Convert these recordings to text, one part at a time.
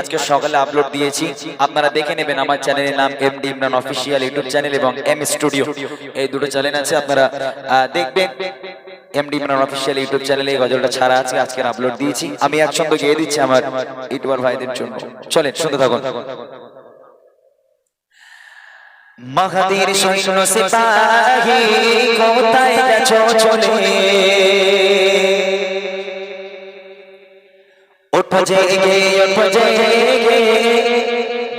আজকে সকালে আপলোড দিয়েছি। আপনারা দেখে নেবেন আমার চ্যানেলের নাম MD Imran official YouTube channel এবং এম স্টুডিও এই দুটো চ্যানেল আছে, আপনারা দেখবেন। এমডি ইমরান অফিসিয়াল ইউটিউব চ্যানেলে এই গজলটা ছাড়া আছে, আজকে আপলোড দিয়েছি। আমি একসঙ্গে গিয়ে দিচ্ছি আমার ইউটিউবার ভাইদের জন্য। চলেন, শুনতে থাকুন। মাহাদির সৈন্য সিপাহী কোথায় গেছো চলে? ওঠো জেগে ওঠো জেগে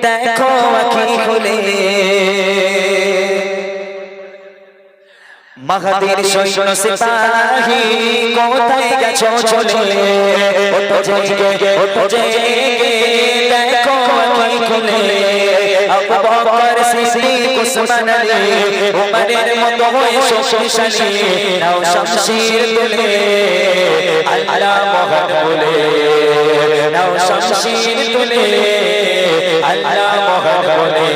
দেখো আখি খুলে। মাহাদির সৈন্য সিপাহী কোথায় গেছো চলে? ওঠো জেগে ওঠো জেগে। দেখো আখি খুলে। আবু বকর সিদ্দিক আলী উমরের মতো হয়ে শক্তিশালী, নাও শামশির তুলে আল্লাহ মহান বলে, নাও শামশির তুলে আল্লাহ মহান বলে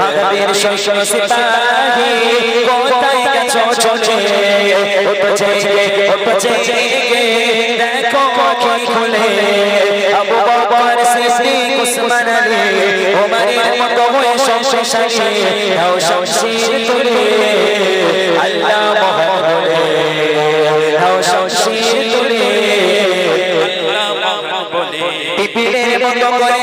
মাগবীর শৈশব সিপাহী কোথায় গেছো চলে? ওঠো জেগে দেখো হয়ে শক্তিশালী নাও শামশির তুলে আল্লাহ নাও তুলে পিপিলের মতো করে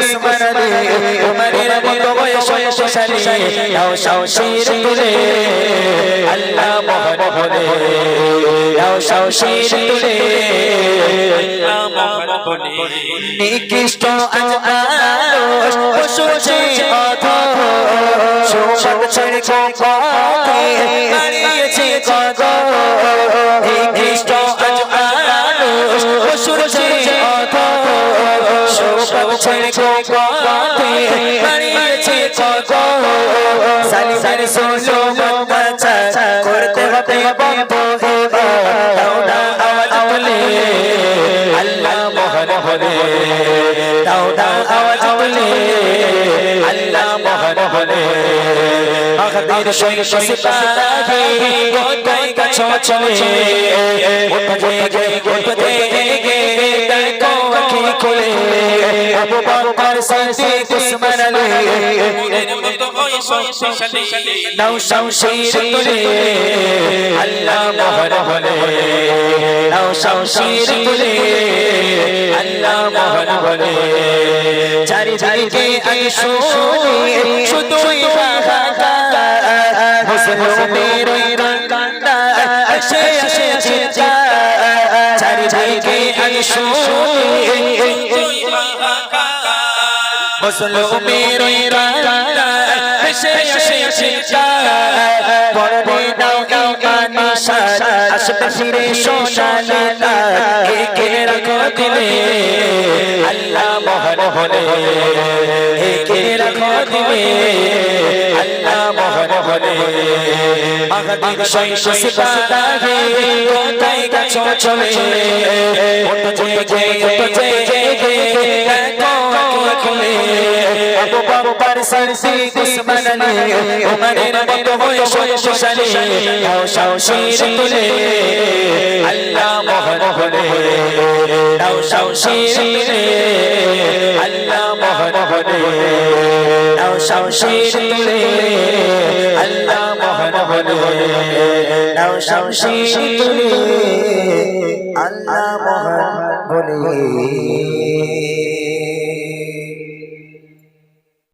আলী উমরের মতো বয়স শক্তিশালী নাও শামশির তুলে। আল্লাহ মহান বলে নাও শামশির তুলে। আল্লাহ মহান নিকৃষ্ট আজ আলোস কপাতে দাঁড়িয়েছে কগ সালিমের সোলো বাচ্চা করতে হবে বন্ধ দাউদা আওয়াজ তুলে আল্লাহ মহান বলে দাউদা আওয়াজ তুলে আল্লাহ মহান বলে আখদির ওঠো জেগে দেখো খুলে আবু বকর সিদ্দিক উসমান আলী নাও শামশির তুলে, আল্লাহ মহান বলে। নাও শামশির তুলে চারিদিকে সার আসবে ফিরে সোনালি তার রাখো দিলে আল্লাহ মহান বলে রাখো দিলে আল্লাহ মহান মাহাদির শৈশ সিপাহী কোথায় গেছো চলে ওঠো জেগে ওঠো উসমান আলী উমরের মতো হয়ে শক্তিশালী নাও শামশির তুলে, আল্লাহ মহান বলে নাও শামশির তুলে, আল্লাহ মহান বলে নাও শামশির তুলে, আল্লাহ মহান বলে নাও শামশির